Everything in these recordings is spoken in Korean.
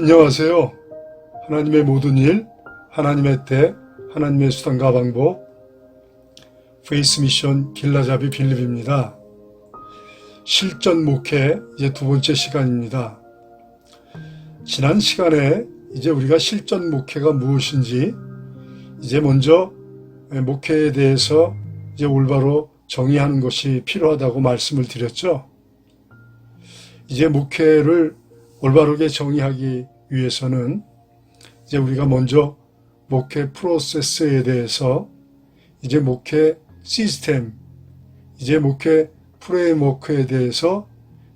안녕하세요. 하나님의 모든 일, 하나님의 때, 하나님의 수단과 방법, 페이스 미션 길라잡이 빌립입니다. 실전 목회 이제 두 번째 시간입니다. 지난 시간에 이제 우리가 실전 목회가 무엇인지 이제 먼저 목회에 대해서 이제 올바로 정의하는 것이 필요하다고 말씀을 드렸죠. 이제 목회를 올바르게 정의하기 위해서는 이제 우리가 먼저 목회 프로세스에 대해서 이제 목회 시스템, 이제 목회 프레임워크에 대해서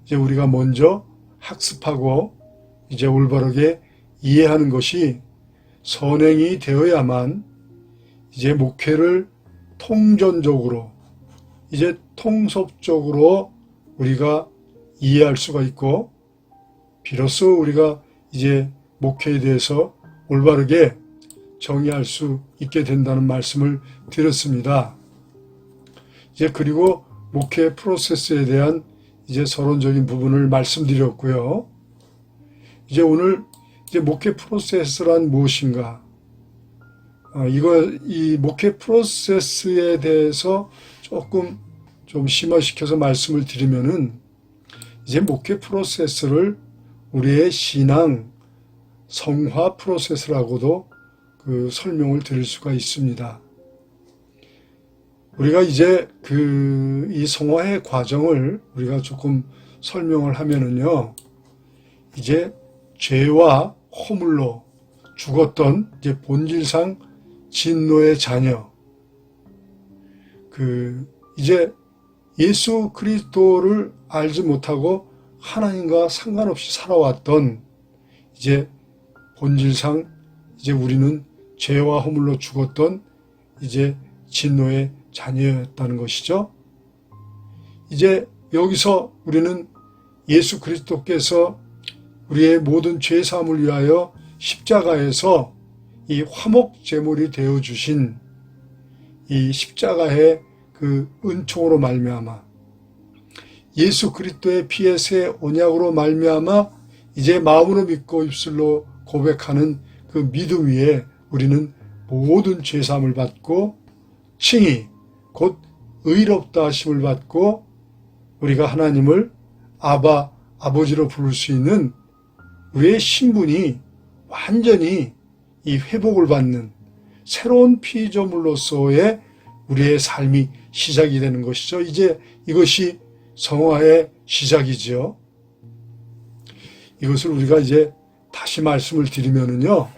이제 우리가 먼저 학습하고 이제 올바르게 이해하는 것이 선행이 되어야만 이제 목회를 통전적으로 이제 통섭적으로 우리가 이해할 수가 있고 비로소 우리가 이제 목회에 대해서 올바르게 정의할 수 있게 된다는 말씀을 드렸습니다. 이제 그리고 목회 프로세스에 대한 이제 서론적인 부분을 말씀드렸고요. 이제 오늘 이제 목회 프로세스란 무엇인가? 어, 이거 이 목회 프로세스에 대해서 조금 좀 심화시켜서 말씀을 드리면은 이제 목회 프로세스를 우리의 신앙 성화 프로세스라고도 그 설명을 드릴 수가 있습니다. 우리가 이제 그 이 성화의 과정을 우리가 조금 설명을 하면은요, 이제 죄와 허물로 죽었던 이제 본질상 진노의 자녀, 그 이제 예수 그리스도를 알지 못하고 하나님과 상관없이 살아왔던 이제 본질상 이제 우리는 죄와 허물로 죽었던 이제 진노의 자녀였다는 것이죠. 이제 여기서 우리는 예수 그리스도께서 우리의 모든 죄 사함을 위하여 십자가에서 이 화목 제물이 되어 주신 이 십자가의 그 은총으로 말미암아 예수 그리스도의 피의 새 언약으로 말미암아 이제 마음으로 믿고 입술로 고백하는 그 믿음 위에 우리는 모든 죄 사함을 받고 칭이 곧 의롭다 하심을 받고 우리가 하나님을 아바 아버지로 부를 수 있는 우리의 신분이 완전히 이 회복을 받는 새로운 피조물로서의 우리의 삶이 시작이 되는 것이죠. 이제 이것이 성화의 시작이지요. 이것을 우리가 이제 다시 말씀을 드리면은요.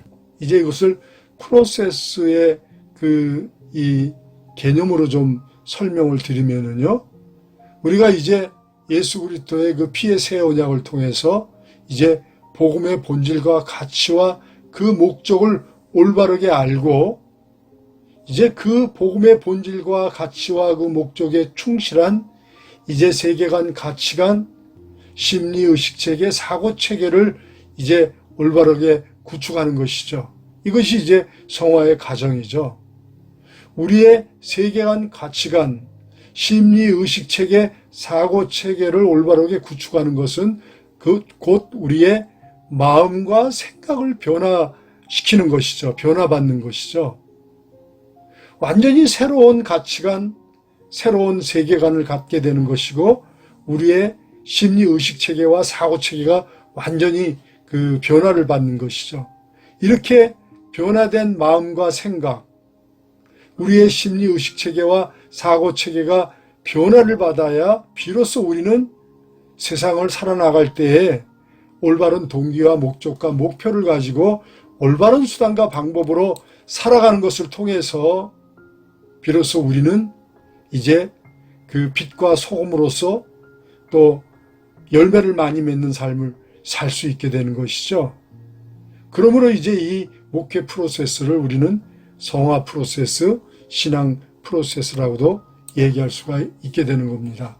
이제 이것을 프로세스의 그 이 개념으로 좀 설명을 드리면은요. 우리가 이제 예수 그리스도의 그 피의 새 언약을 통해서 이제 복음의 본질과 가치와 그 목적을 올바르게 알고 이제 그 복음의 본질과 가치와 그 목적에 충실한 이제 세계관, 가치관, 심리, 의식 체계, 사고 체계를 이제 올바르게 구축하는 것이죠. 이것이 이제 성화의 가정이죠. 우리의 세계관, 가치관, 심리, 의식 체계, 사고 체계를 올바르게 구축하는 것은 그 곧 우리의 마음과 생각을 변화시키는 것이죠. 변화받는 것이죠. 완전히 새로운 가치관, 새로운 세계관을 갖게 되는 것이고 우리의 심리 의식 체계와 사고 체계가 완전히 그 변화를 받는 것이죠. 이렇게 변화된 마음과 생각, 우리의 심리 의식 체계와 사고 체계가 변화를 받아야 비로소 우리는 세상을 살아나갈 때에 올바른 동기와 목적과 목표를 가지고 올바른 수단과 방법으로 살아가는 것을 통해서 비로소 우리는 이제 그 빛과 소금으로서 또 열매를 많이 맺는 삶을 살 수 있게 되는 것이죠. 그러므로 이제 이 목회 프로세스를 우리는 성화 프로세스, 신앙 프로세스라고도 얘기할 수가 있게 되는 겁니다.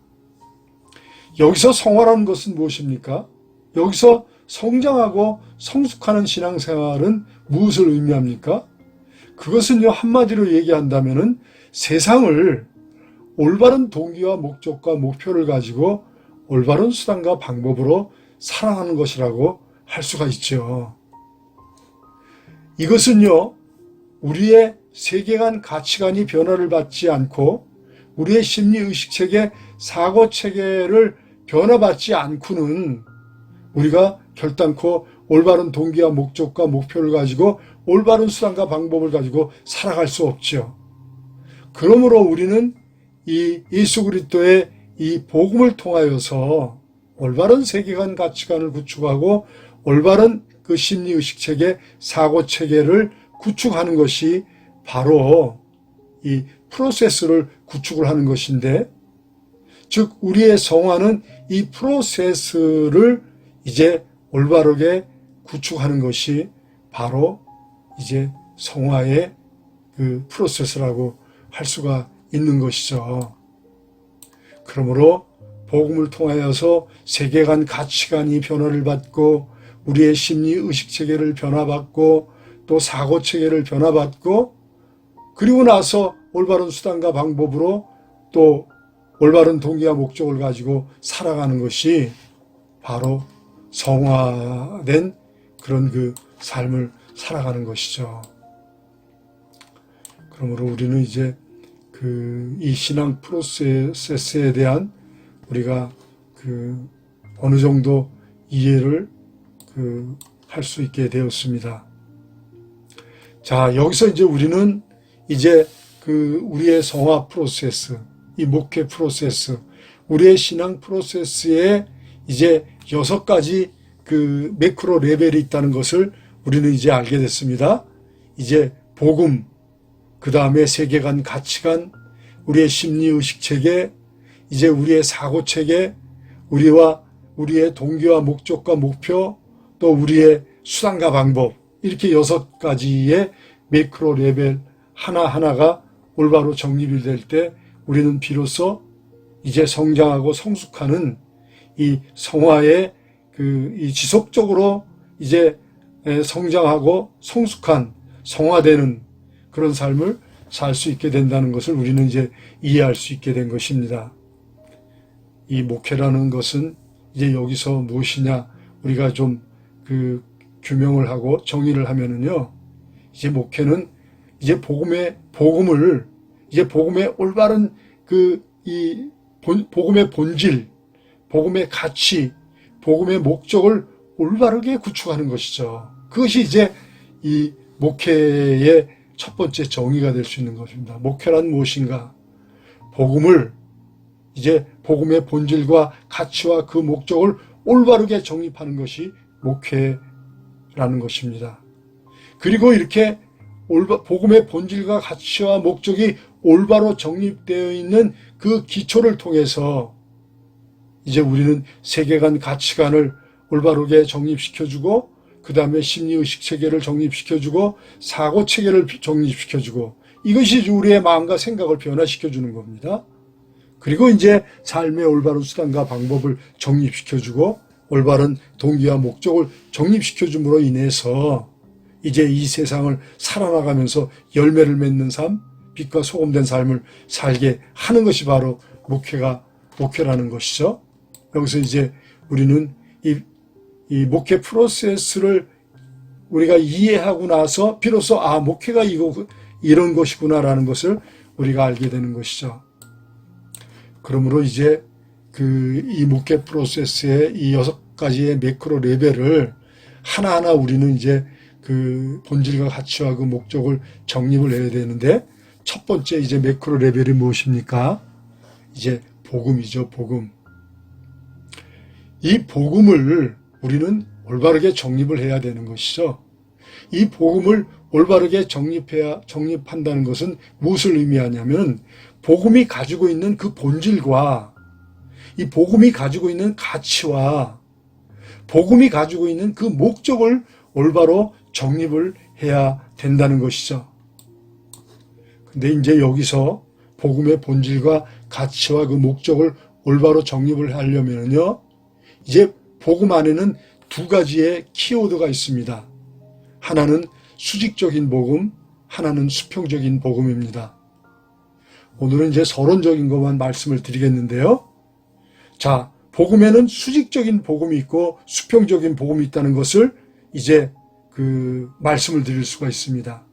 여기서 성화라는 것은 무엇입니까? 여기서 성장하고 성숙하는 신앙생활은 무엇을 의미합니까? 그것은요, 한마디로 얘기한다면은 세상을 올바른 동기와 목적과 목표를 가지고 올바른 수단과 방법으로 살아가는 것이라고 할할 수가 있죠. 이것은요, 우리의 세계관 가치관이 변화를 받지 않고 우리의 심리 의식 체계, 사고 체계를 변화받지 않고는 우리가 결단코 올바른 동기와 목적과 목표를 가지고 올바른 수단과 방법을 가지고 살아갈 수 없죠. 그러므로 우리는 이 예수 그리스도의 이 복음을 통하여서 올바른 세계관 가치관을 구축하고 올바른 그 심리 의식 체계, 사고 체계를 구축하는 것이 바로 이 프로세스를 구축을 하는 것인데 즉 우리의 성화는 이 프로세스를 이제 올바르게 구축하는 것이 바로 이제 성화의 그 프로세스라고 할 수가 있는 것이죠. 그러므로 복음을 통하여서 세계관 가치관이 변화를 받고 우리의 심리 의식 체계를 변화받고 또 사고 체계를 변화받고 그리고 나서 올바른 수단과 방법으로 또 올바른 동기와 목적을 가지고 살아가는 것이 바로 성화된 그런 그 삶을 살아가는 것이죠. 그러므로 우리는 이제 그 이 신앙 프로세스에 대한 우리가 그 어느 정도 이해를 그 할 수 있게 되었습니다. 자, 여기서 이제 우리는 이제 그 우리의 성화 프로세스, 이 목회 프로세스, 우리의 신앙 프로세스에 이제 여섯 가지 그 매크로 레벨이 있다는 것을 우리는 이제 알게 됐습니다. 이제 복음, 그 다음에 세계관 가치관, 우리의 심리의식 체계, 이제 우리의 사고 체계, 우리와 우리의 동기와 목적과 목표, 또 우리의 수단과 방법, 이렇게 여섯 가지의 매크로 레벨 하나하나가 올바로 정립이 될 때 우리는 비로소 이제 성장하고 성숙하는 이 성화의 그 이 지속적으로 이제 성장하고 성숙한 성화되는 그런 삶을 살 수 있게 된다는 것을 우리는 이제 이해할 수 있게 된 것입니다. 이 목회라는 것은 이제 여기서 무엇이냐 우리가 좀 그 규명을 하고 정의를 하면은요. 이제 목회는 이제 복음의 복음을 이제 복음의 올바른 그 이 복음의 본질, 복음의 가치, 복음의 목적을 올바르게 구축하는 것이죠. 그것이 이제 이 목회의 첫 번째 정의가 될 수 있는 것입니다. 목회란 무엇인가? 복음을 이제 복음의 본질과 가치와 그 목적을 올바르게 정립하는 것이 목회라는 것입니다. 그리고 이렇게 복음의 본질과 가치와 목적이 올바로 정립되어 있는 그 기초를 통해서 이제 우리는 세계관 가치관을 올바르게 정립시켜주고 그 다음에 심리의식 체계를 정립시켜주고 사고 체계를 정립시켜주고 이것이 우리의 마음과 생각을 변화시켜주는 겁니다. 그리고 이제 삶의 올바른 수단과 방법을 정립시켜주고 올바른 동기와 목적을 정립시켜줌으로 인해서 이제 이 세상을 살아나가면서 열매를 맺는 삶, 빛과 소금된 삶을 살게 하는 것이 바로 목회가 목회라는 것이죠. 여기서 이제 우리는 이, 이 목회 프로세스를 우리가 이해하고 나서 비로소 아 목회가 이거 이런 것이구나라는 것을 우리가 알게 되는 것이죠. 그러므로 이제 그 이 목회 프로세스의 이 여섯 가지의 매크로 레벨을 하나하나 우리는 이제 그 본질과 가치와 그 목적을 정립을 해야 되는데 첫 번째 이제 매크로 레벨이 무엇입니까? 이제 복음이죠, 복음. 이 복음을 우리는 올바르게 정립을 해야 되는 것이죠. 이 복음을 올바르게 정립해야, 정립한다는 것은 무엇을 의미하냐면, 복음이 가지고 있는 그 본질과 이 복음이 가지고 있는 가치와 복음이 가지고 있는 그 목적을 올바로 정립을 해야 된다는 것이죠. 근데 이제 여기서 복음의 본질과 가치와 그 목적을 올바로 정립을 하려면요. 이제 복음 안에는 두 가지의 키워드가 있습니다. 하나는 수직적인 복음, 하나는 수평적인 복음입니다. 오늘은 이제 서론적인 것만 말씀을 드리겠는데요. 자, 복음에는 수직적인 복음이 있고 수평적인 복음이 있다는 것을 이제 그 말씀을 드릴 수가 있습니다.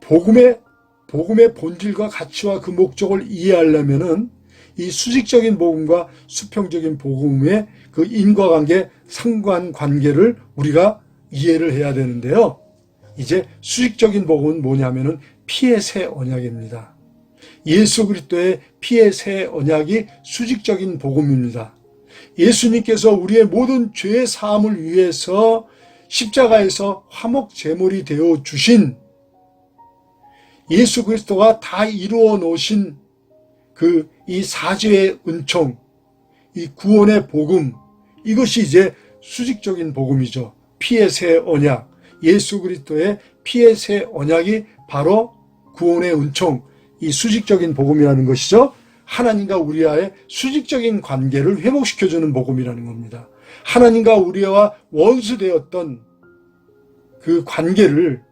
복음의 복음의 본질과 가치와 그 목적을 이해하려면은 이 수직적인 복음과 수평적인 복음의 그 인과관계, 상관관계를 우리가 이해를 해야 되는데요. 이제 수직적인 복음은 뭐냐면은 피의 새 언약입니다. 예수 그리스도의 피의 새 언약이 수직적인 복음입니다. 예수님께서 우리의 모든 죄의 사함을 위해서 십자가에서 화목 제물이 되어 주신 예수 그리스도가 다 이루어 놓으신 그 이 사죄의 은총, 이 구원의 복음, 이것이 이제 수직적인 복음이죠. 피의 새 언약, 예수 그리스도의 피의 새 언약이 바로 구원의 은총, 이 수직적인 복음이라는 것이죠. 하나님과 우리와의 수직적인 관계를 회복시켜주는 복음이라는 겁니다. 하나님과 우리와 원수되었던 그 관계를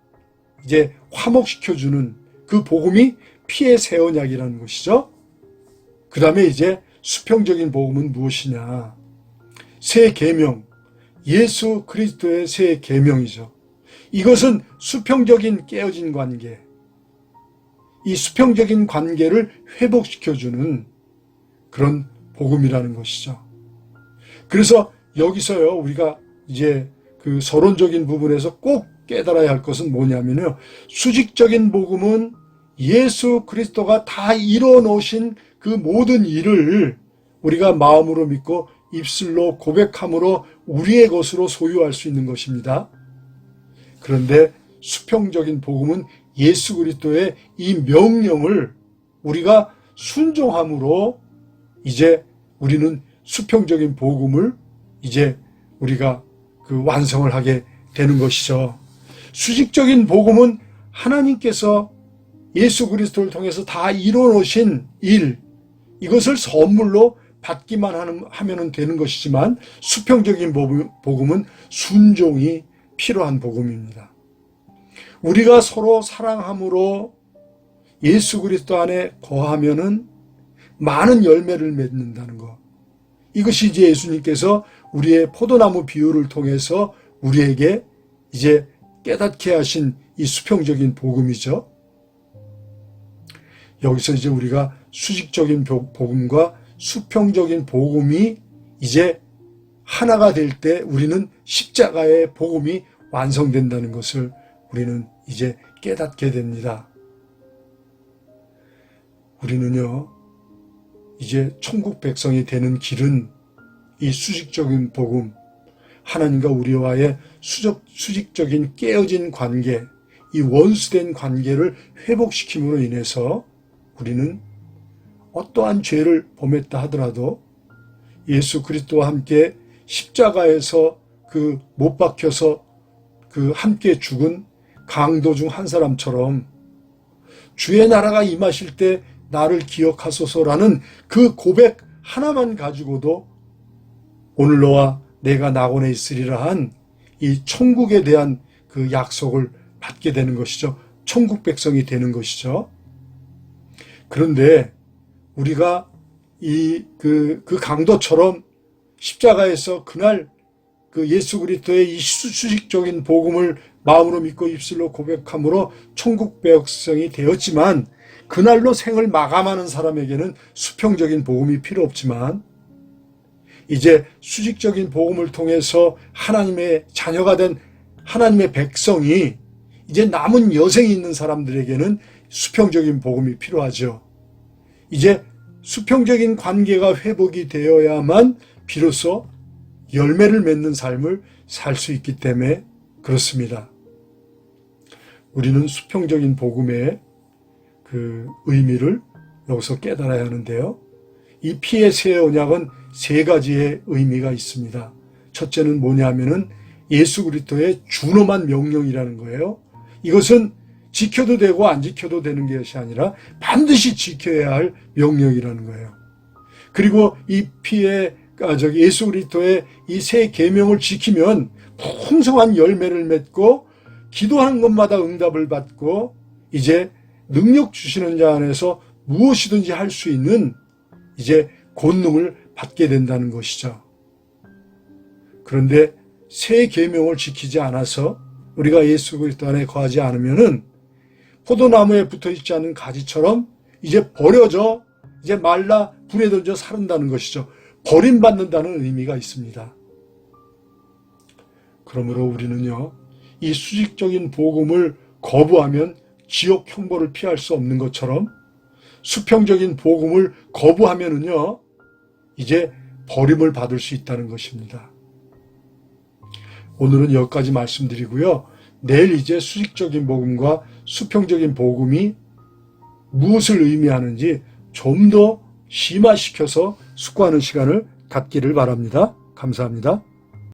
이제 화목시켜주는 그 복음이 피의 새 언약이라는 것이죠. 그 다음에 이제 수평적인 복음은 무엇이냐. 새 계명, 예수 그리스도의 새 계명이죠. 이것은 수평적인 깨어진 관계, 이 수평적인 관계를 회복시켜주는 그런 복음이라는 것이죠. 그래서 여기서요, 우리가 이제 그 서론적인 부분에서 꼭 깨달아야 할 것은 뭐냐면요. 수직적인 복음은 예수 그리스도가 다 이뤄 놓으신 그 모든 일을 우리가 마음으로 믿고 입술로 고백함으로 우리의 것으로 소유할 수 있는 것입니다. 그런데 수평적인 복음은 예수 그리스도의 이 명령을 우리가 순종함으로 이제 우리는 수평적인 복음을 이제 우리가 그 완성을 하게 되는 것이죠. 수직적인 복음은 하나님께서 예수 그리스도를 통해서 다 이루어 놓으신 일, 이것을 선물로 받기만 하면 되는 것이지만 수평적인 복음은 순종이 필요한 복음입니다. 우리가 서로 사랑함으로 예수 그리스도 안에 거하면은 많은 열매를 맺는다는 것. 이것이 이제 예수님께서 우리의 포도나무 비유를 통해서 우리에게 이제 깨닫게 하신 이 수평적인 복음이죠. 여기서 이제 우리가 수직적인 복음과 수평적인 복음이 이제 하나가 될 때 우리는 십자가의 복음이 완성된다는 것을 우리는 이제 깨닫게 됩니다. 우리는요, 이제 천국 백성이 되는 길은 이 수직적인 복음, 하나님과 우리와의 수적, 수직적인 깨어진 관계, 이 원수된 관계를 회복시킴으로 인해서 우리는 어떠한 죄를 범했다 하더라도 예수 그리스도와 함께 십자가에서 그 못 박혀서 그 함께 죽은 강도 중 한 사람처럼 주의 나라가 임하실 때 나를 기억하소서라는 그 고백 하나만 가지고도 오늘 너와 내가 낙원에 있으리라 한 이 천국에 대한 그 약속을 받게 되는 것이죠. 천국 백성이 되는 것이죠. 그런데 우리가 이, 그, 그 강도처럼 십자가에서 그날 그 예수 그리스도의 이 수직적인 복음을 마음으로 믿고 입술로 고백함으로 천국 백성이 되었지만 그날로 생을 마감하는 사람에게는 수평적인 복음이 필요 없지만 이제 수직적인 복음을 통해서 하나님의 자녀가 된 하나님의 백성이 이제 남은 여생이 있는 사람들에게는 수평적인 복음이 필요하죠. 이제 수평적인 관계가 회복이 되어야만 비로소 열매를 맺는 삶을 살 수 있기 때문에 그렇습니다. 우리는 수평적인 복음의 그 의미를 여기서 깨달아야 하는데요. 이 피의 새 언약은 세 가지의 의미가 있습니다. 첫째는 뭐냐면은 예수 그리스도의 준엄한 명령이라는 거예요. 이것은 지켜도 되고 안 지켜도 되는 것이 아니라 반드시 지켜야 할 명령이라는 거예요. 그리고 이 피의 아, 저기 예수 그리스도의 이 세 계명을 지키면 풍성한 열매를 맺고 기도하는 것마다 응답을 받고 이제 능력 주시는 자 안에서 무엇이든지 할 수 있는 이제 권능을 받게 된다는 것이죠. 그런데 새 계명을 지키지 않아서 우리가 예수 그리스도 안에 거하지 않으면은 포도나무에 붙어 있지 않은 가지처럼 이제 버려져 이제 말라 불에 던져 사른다는 것이죠. 버림받는다는 의미가 있습니다. 그러므로 우리는요, 이 수직적인 복음을 거부하면 지옥 형벌을 피할 수 없는 것처럼 수평적인 복음을 거부하면은요, 이제 버림을 받을 수 있다는 것입니다. 오늘은 여기까지 말씀드리고요. 내일 이제 수직적인 복음과 수평적인 복음이 무엇을 의미하는지 좀 더 심화시켜서 숙고하는 시간을 갖기를 바랍니다. 감사합니다.